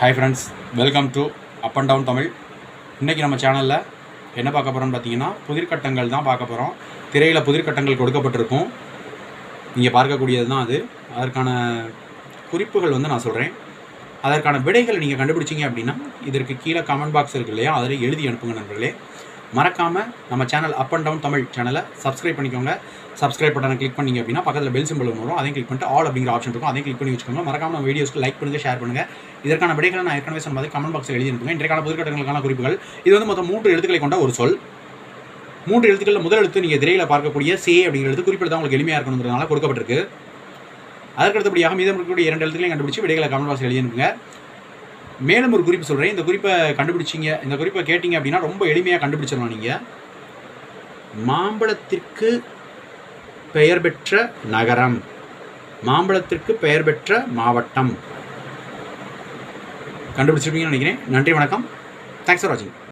Hi friends welcome to up and down Tamil இன்றைக்கி நம்ம சேனலில் என்ன பார்க்க போகிறோம்னு பார்த்தீங்கன்னா புதிர்கட்டங்கள் தான் பார்க்க போகிறோம் திரையில் புதிர்கட்டங்கள் கொடுக்கப்பட்டிருக்கும். நீங்கள் பார்க்கக்கூடியது தான் அது. அதற்கான குறிப்புகள் வந்து நான் சொல்கிறேன் அதற்கான விடைகளை நீங்கள் கண்டுபிடிச்சீங்க அப்படின்னா இதற்கு கீழே கமெண்ட் பாக்ஸ் இருக்கு இல்லையா அதில் எழுதி அனுப்புங்க நண்பர்களே. மறக்காமல் நம்ம channel up and down Tamil சேனலை சப்ஸ்கிரைப் பண்ணிக்கோங்க. சப்ஸ்கிரைப் பட்டனை கிளிக் பண்ணிங்க அப்படின்னா பக்கத்தில் பெல் சிம்பிள் வரும். அதையும் கிளிக் பண்ணிட்டு ஆல் அப்படிங்கிற ஆப்ஷன் இருக்கும். அதையும் கிளிக் பண்ணி வச்சுக்கோங்க. மறக்காம நம்ம வீடியோஸ்க்கு லைக் பண்ணுங்கள் ஷேர் பண்ணுங்கள் இதற்கான விடைகளை நான் ஏற்கனவே சொன்னது கமெண்ட் பாக்ஸில் எழுதி இன்றைக்கான புதுக்கட்டங்களுக்கான குறிப்புகள். இது வந்து மொத்தம் மூன்று எழுத்துக்களை கொண்ட ஒரு சொல். மூன்று எழுத்துக்களில் முதல் எழுத்து நீங்கள் திரையில் பார்க்கக்கூடிய சே அப்படிங்கிற எழுத்து. குறிப்பிட்டு தான் உங்களுக்கு எளிமையாக இருக்கணுங்கிறதுனால கொடுக்கப்பட்டிருக்கு. அதற்கடுத்தபடியாக மீதம் இருக்கக்கூடிய இரண்டு எழுத்துக்களையும் கண்டுபிடிச்சி விடைகளை கமெண்ட் பாக்ஸில் எழுதி அனுப்புங்க. மேலும் ஒரு குறிப்பு சொல்கிறேன் இந்த குறிப்பை கண்டுபிடிச்சிங்க இந்த குறிப்பை கேட்டிங்க அப்படின்னா ரொம்ப எளிமையாக கண்டுபிடிச்சிடலாம் நீங்கள் மாம்பழத்திற்கு பெயர் பெற்ற நகரம். மாம்பழத்திற்கு பெயர் பெற்ற மாவட்டம். கண்டுபிடிச்சிருப்பீங்கன்னு நினைக்கிறேன். நன்றி வணக்கம். தேங்க்ஸ் ஃபார் வாட்சிங்